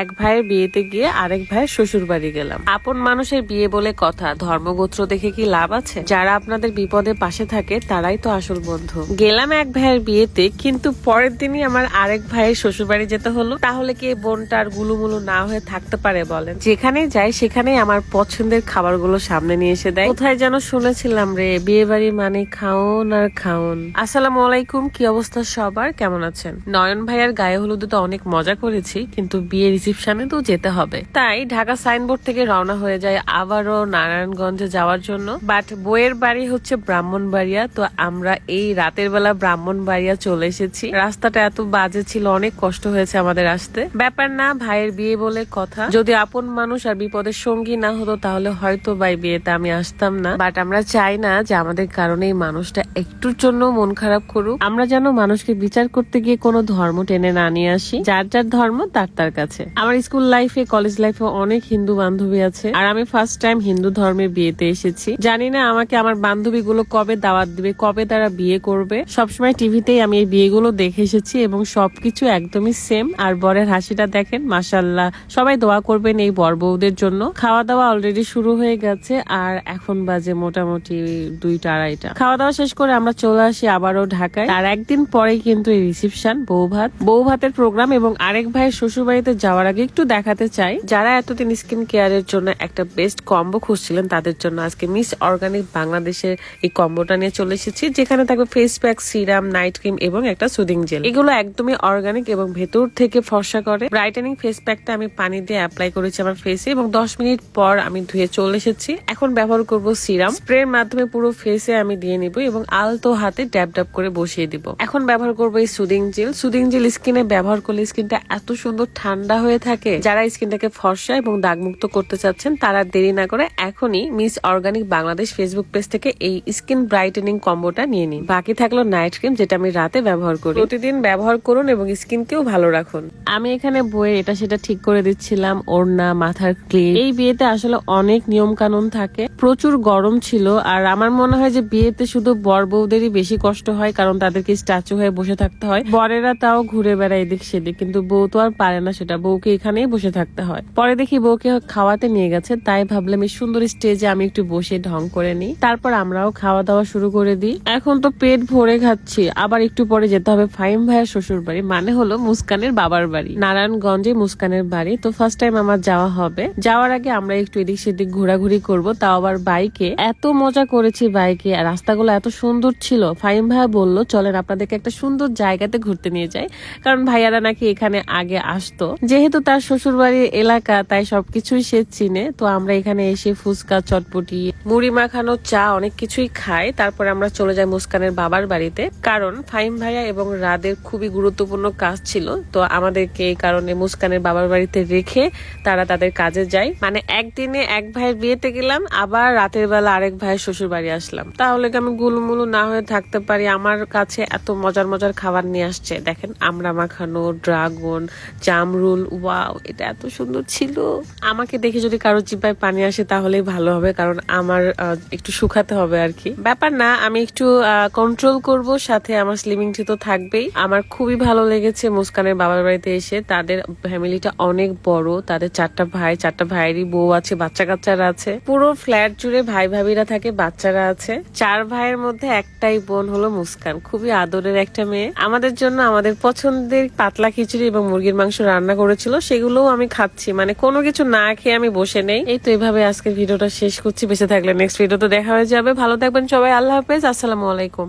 এক ভাইয়ের বিয়েতে গিয়ে আরেক ভাইয়ের শ্বশুর বাড়ি গেলাম। আপন মানুষের বিয়ে বলে কথা, ধর্মগোত্র দেখে কি লাভ আছে? যারা আপনাদের বিপদে পাশে থাকে, তারাই তো আসল বন্ধু। গেলাম এক ভাইয়ের বিয়েতে, কিন্তু পরের দিনই আমার আরেক ভাইয়ের শ্বশুর বাড়ি যেতে হলো। তাহলে কি এই বোনটা আর গুলুমুলু না হয়ে থাকতে পারে বলেন? যেখানেই যাই সেখানেই আমার পছন্দের খাবারগুলো সামনে নিয়ে এসে দেয়। কোথায় যেন শুনেছিলাম রে বিয়ে বাড়ি মানে খাওন আর খাওন। আসসালামু আলাইকুম, কি অবস্থা সবার? কেমন আছেন? নয়ন ভাইয়ার গায়ে হলুদে তো অনেক মজা করেছি, কিন্তু বিয়ে রিসিপশনে তো যেতে হবে। তাই ঢাকা সাইনবোর্ড থেকে রওনা হয়ে যায় আবারও নারায়ণগঞ্জে যাওয়ার জন্য। বাট বইয়ের বাড়ি হচ্ছে ব্রাহ্মণবাড়িয়া, তো আমরা এই রাতের বেলা ব্রাহ্মণবাড়িয়া চলে এসেছি। রাস্তাটা এত বাজে ছিল, অনেক কষ্ট হয়েছে আমাদের আসতে। ব্যাপার না, ভাইয়ের বিয়ে বলে কথা। যদি আপন মানুষ আর বিপদের সঙ্গী না হতো, তাহলে হয়তো ভাই বিয়েতে আমি আসতাম না। বাট আমরা চাই না যে আমাদের কারণে এই মানুষটা একটুর জন্য মন খারাপ করুক। আমরা যেন মানুষকে বিচার করতে গিয়ে কোনো ধর্ম টেনে না নিয়ে আসি। যার যার ধর্ম, তার তার কাছে। আমার স্কুল লাইফে, কলেজ লাইফে অনেক হিন্দু বান্ধবী আছে। আর আমি ফার্স্ট টাইম হিন্দু ধর্মের বিয়েতে এসেছি। জানি না আমাকে আমার বান্ধবী গুলো কবে দাওয়াত দিবে, কবে তারা বিয়ে করবে। সবসময় টিভিতেই আমি এই বিয়েগুলো দেখে এসেছি এবং সবকিছু একদমই সেম আর বরের হাসিটা দেখেন মাসাল্লাহ সবাই দোয়া করবেন এই বর বউদের জন্য। খাওয়া দাওয়া অলরেডি শুরু হয়ে গেছে, আর এখন বাজে মোটামুটি দুইটা, আড়াইটা। খাওয়া দাওয়া শেষ করে আমরা চলে আসি আবারও ঢাকায়। আর একদিন পরেই কিন্তু এই রিসিপশন বউ ভাত বউ ভাতের প্রোগ্রাম এবং আরেক ভাইয়ের শ্বশুর বাড়িতে যাওয়ার আগে একটু দেখাতে চাই। যারা এতদিন স্কিন কেয়ারের জন্য একটা বেস্ট কম্বো খুঁজছিলেন, তাদের জন্য আজকে মিস অর্গানিক বাংলাদেশের এই কম্বোটা নিয়ে চলে এসেছি, যেখানে থাকবে face pack serum night cream এবং একটা সুদিং জেল এগুলো একদমই অর্গানিক এবং ভেতর থেকে ফর্সা করে। ব্রাইটেনিং ফেস প্যাকটা আমি পানি দিয়ে অ্যাপ্লাই করেছি আমার ফেসে এবং দশ মিনিট পর আমি ধুয়ে চলে এসেছি। এখন ব্যবহার করব সিরাম স্প্রের মাধ্যমে পুরো ফেসে আমি দিয়ে নিব এবং আলতো হাতে ড্যাব ড্যাব করে বসিয়ে দিব। এখন ব্যবহার করব এই সুদিং জেল সুদিং জেল স্কিনে ব্যবহার করলে স্কিনটা এত সুন্দর ঠান্ডা হয়ে থাকে। যারা স্কিনটাকে ফর্সা এবং দাগমুক্ত করতে চাচ্ছেন, তারা দেরি না করে এখনই Miss Organic Bangladesh Facebook page থেকে এই স্কিন ব্রাইটেনিং কম্বোটা নিয়ে নিন। বাকি থাকল নাইট ক্রিম, যেটা আমি রাতে ব্যবহার করি। প্রতিদিন ব্যবহার করুন এবং স্কিনকেও ভালো রাখুন। আমি এখানে বইয়ে এটা সেটা ঠিক করে দিচ্ছিলাম, ওড়না, মাথার ক্লিপ। এই বিয়েতে আসলে অনেক নিয়ম কানুন থাকে। প্রচুর গরম ছিল, আর আমার মনে হয় যে বিয়েতে শুধু বর বউদেরই বেশি কষ্ট হয়, কারণ তাদেরকে স্ট্যাচু হয়ে বসে থাকতে হয়। বরেরা তাও ঘুরে বেড়ায় এদিক সেদিক, কিন্তু বউ তো আর পারে না সেটা। বউকে এখানেই বসে থাকতে হয়। পরে দেখি বউকে খাওয়াতে নিয়ে গেছে, তাই ভাবলাম এই সুন্দর স্টেজে আমি একটু বসে ঢং করে নিই। তারপর আমরাও খাওয়া দাওয়া শুরু করে দিই। এখন তো পেট ভরে খাচ্ছি, আবার একটু পরে যেতে হবে ফাইম ভাইয়ের শ্বশুর বাড়ি মানে হলো মুস্কানের বাবার বাড়ি। নারায়ণগঞ্জে মুস্কানের বাড়ি। তো ফার্স্ট টাইম আমার যাওয়া হবে। যাওয়ার আগে আমরা একটু এদিক সেদিক ঘোরাঘুরি করব। তাও আবার বাইকে। এত মজা করেছি বাইকে। আর রাস্তাগুলো এত সুন্দর ছিল। ফাইম ভাইয়া বলল, চলেন আপনাদেরকে একটা সুন্দর জায়গাতে ঘুরতে নিয়ে যাই। কারণ ভাইয়ারা নাকি এখানে আগে আসতো। যেহেতু তার শ্বশুর বাড়ির এলাকা, তাই সবকিছুই সে চিনে। তো আমরা এখানে এসে ফুচকা, চটপটি মুড়ি মাখানো চা অনেক কিছুই খাই তারপর আমরা চলে যাই মুস্কানের বাবার বাড়িতে। কারণ ফাইম ভাইয়া এবং রাদের খুবই গুরুত্বপূর্ণ কাজ ছিল। তো আমাদেরকে এই কারণে মুস্কানের বাবার বাড়িতে রেখে তারা তাদের কাজে যায়। মানে একদিনে এক ভাইয়ের বিয়েতে গেলাম, আবার রাতের বেলা আরেক ভাইয়ের শ্বশুর বাড়ি আসলাম। তাহলে আমি গুলুমুলু না হয়ে থাকতে পারি? আমার কাছে এত মজার মজার খাবার নিয়ে আসছে। দেখেন, আমরা মাখানো, ড্রাগন, জামরুল, ওয়াও, এটা এত সুন্দর ছিল। আমাকে দেখে যদি কারও জিব্বায় পানি আসে তাহলেই ভালো হবে, কারণ আমার আহ, একটু শুকাতে হবে আর কি। ব্যাপার না আমি একটু কন্ট্রোল করব সাথে আমার স্লিমিং তো থাকবেই। আমার খুবই ভালো লেগেছে মুস্কানের বাবার বাড়িতে এসে। তাদের ফ্যামিলিটা অনেক বড় তাদের চারটা ভাই চারটা ভাইয়েরই বউ আছে বাচ্চা কাচ্চারা আছে। পুরো ফ্ল্যাট জুড়ে ভাই ভাবিরা থাকে বাচ্চারা আছে। চার ভাইয়ের মধ্যে একটাই বোন হলো মুস্কান। খুবই আদরের একটা মেয়ে। আমাদের জন্য আমাদের পছন্দের পাতলা খিচুড়ি এবং মুরগির মাংস রান্না করেছিল সেগুলোও আমি খাচ্ছি। মানে কোনো কিছু না খেয়ে আমি বসে নেই। এই তো এভাবে আজকের ভিডিওটা শেষ করছি বেঁচে থাকলে নেক্সট ভিডিওতে দেখা হয়ে যাবে। ভালো থাকবেন সবাই আল্লাহ হাফেজ আসসালামু আলাইকুম।